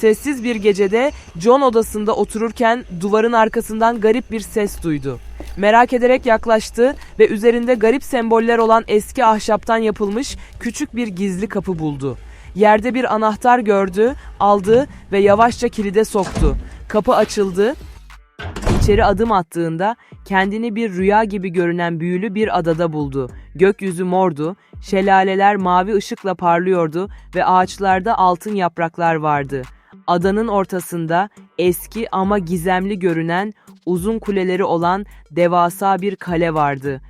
Sessiz bir gecede John odasında otururken duvarın arkasından garip bir ses duydu. Merak ederek yaklaştı ve üzerinde garip semboller olan eski ahşaptan yapılmış küçük bir gizli kapı buldu. Yerde bir anahtar gördü, aldı ve yavaşça kilide soktu. Kapı açıldı. İçeri adım attığında kendini bir rüya gibi görünen büyülü bir adada buldu. Gökyüzü mordu, şelaleler mavi ışıkla parlıyordu ve ağaçlarda altın yapraklar vardı. Adanın ortasında eski ama gizemli görünen uzun kuleleri olan devasa bir kale vardı.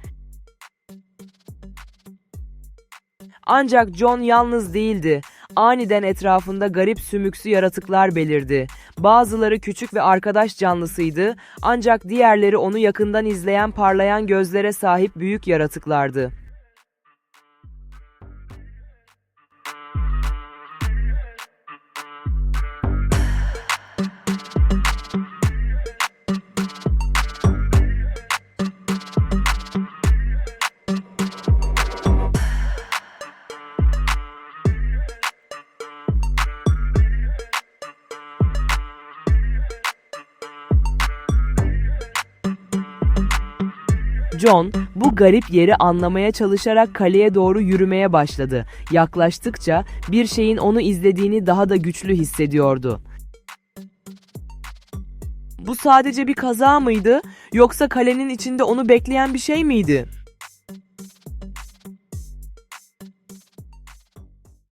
Ancak John yalnız değildi. Aniden etrafında garip sümüksü yaratıklar belirdi. Bazıları küçük ve arkadaş canlısıydı ancak diğerleri onu yakından izleyen parlayan gözlere sahip büyük yaratıklardı. John bu garip yeri anlamaya çalışarak kaleye doğru yürümeye başladı. Yaklaştıkça bir şeyin onu izlediğini daha da güçlü hissediyordu. Bu sadece bir kaza mıydı yoksa kalenin içinde onu bekleyen bir şey miydi?